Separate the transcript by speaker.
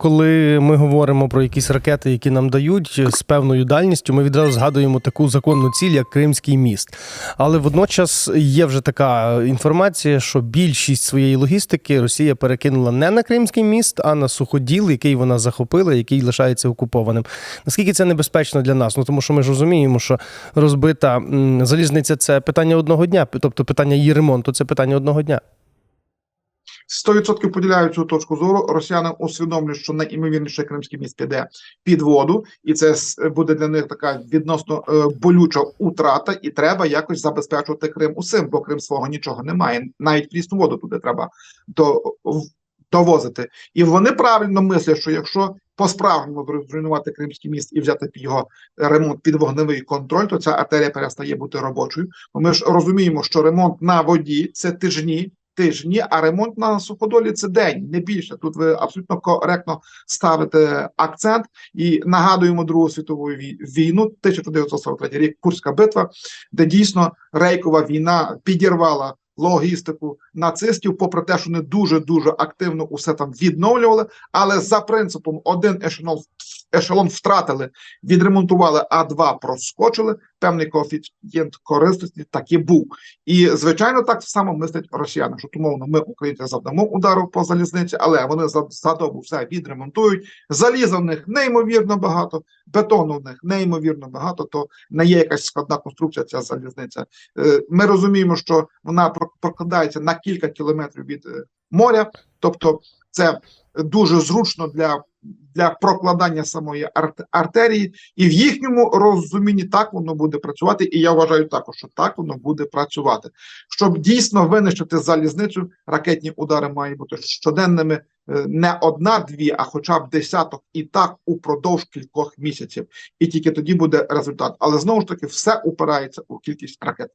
Speaker 1: Коли ми говоримо про якісь ракети, які нам дають з певною дальністю, ми відразу згадуємо таку законну ціль, як Кримський міст. Але водночас є вже така інформація, що більшість своєї логістики Росія перекинула не на Кримський міст, а на суходіл, який вона захопила, який лишається окупованим. Наскільки це небезпечно для нас? Ну тому що ми ж розуміємо, що розбита залізниця це питання одного дня, тобто питання її ремонту це питання одного дня.
Speaker 2: 100% поділяю цю точку зору. Росіяни усвідомлюють, що найімовірніше Кримський міст піде під воду, і це буде для них така відносно е, болюча утрата, і треба якось забезпечувати Крим усім, бо Крим свого нічого не має. Навіть прісну воду туди треба до, довозити. І вони правильно мислять, що якщо по-справжньому зруйнувати Кримський міст і взяти його ремонт під вогневий контроль, то ця артерія перестає бути робочою. Бо ми ж розуміємо, що ремонт на воді це тижні. Тижні, а ремонт на суходолі це день, не більше. Тут ви абсолютно коректно ставите акцент і нагадуємо Другу світову вій- війну, 1943 рік, Курська битва, де дійсно рейкова війна підірвала логістику нацистів, попри те, що вони дуже дуже активно усе там відновлювали. Але за принципом один ешелон, ешелон втратили, відремонтували, а два проскочили. Певний коефіцієнт корисності таки був. І звичайно, так само мислять росіяни, що умовно ми, українці, завдамо удару по залізниці, але вони за, за добу все відремонтують. Заліза в них неймовірно багато, бетону в них неймовірно багато. То не є якась складна конструкція. Ця залізниця. Е, Ми розуміємо, що вона про- прокладається на кілька кілометрів від е, моря, тобто це дуже зручно для. Для прокладання самої арт- артерії, і в їхньому розумінні так воно буде працювати. І я вважаю також, що так воно буде працювати. Щоб дійсно винищити залізницю, ракетні удари мають бути щоденними е, не одна-дві, а хоча б десяток, і так упродовж кількох місяців. І тільки тоді буде результат. Але знову ж таки, все упирається у кількість ракет.